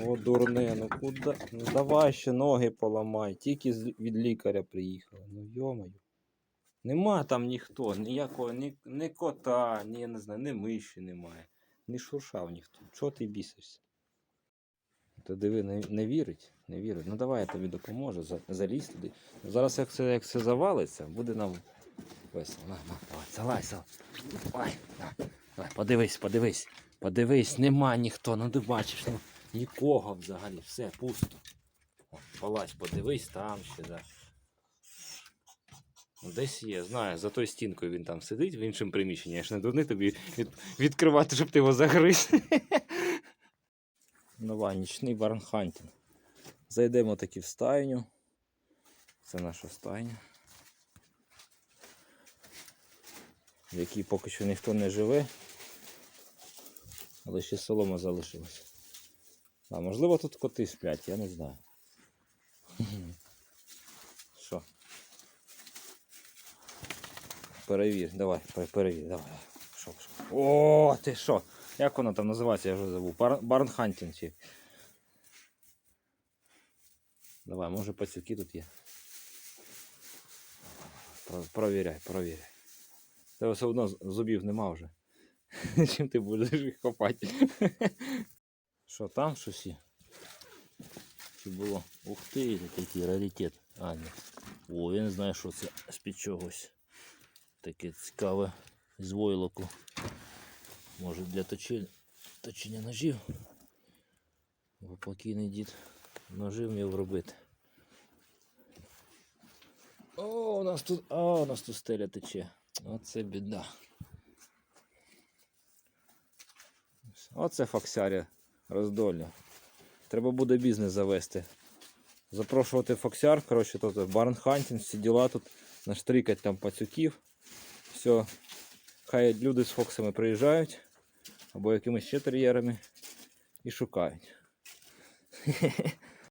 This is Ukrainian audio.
О, дурне, ну куди? Ну давай ще ноги поламай. Тільки від лікаря приїхали. Ну йомаю. Нема там ніхто, ніякого, ні, ні кота, ні, я не знаю, ні миші немає. Не шуршав ніхто. Чого ти бісишся? Та диви, не, не вірить, не вірить. Ну давай я тобі допоможу, за- залізь туди. Зараз як це, як це завалиться, буде нам весело. Давай, залазь, залазь. Давай, давай, подивись, подивись. Подивись, нема ніхто, ну ти бачиш, ну нікого взагалі, все пусто. О, Палач, подивись, там ще, да. Ну, Десь є, знаю, за тою стінкою він там сидить в іншому приміщенні. Я ж не дурний тобі від, відкривати, щоб ти його загриз. Нова нічний барнхантінг. Зайдемо таки в стайню. Це наша стайня. В якій поки що ніхто не живе. Але ще солома залишилась. А можливо тут коти сплять, я не знаю. Що? Перевір, давай, перевір, давай. Що, що? О, ти що? Як воно там називається, я вже забув. Бар- Барнхантінг чи. Давай, може пацюки тут є. Провіряй, провіряй. Тебе все одно зубів нема вже. Чим ти будеш їх копати? Що там щось є? Чи було? Ух ти, який раритет. А, ні. О, не знаю, що це з-під чогось. Таке цікаве з войлоку. Може для точи... точення ножів. Бо покійний дід ножи вмів робити. О, у нас тут. О, у нас тут стеля тече. Оце біда. Оце фоксяря роздолля. Треба буде бізнес завести. Запрошувати фоксяр, коротше, тут барнхантінг, всі діла тут, наштрикать там пацюків. Все. Хай люди з фоксами приїжджають або якимись ще тер'єрами і шукають.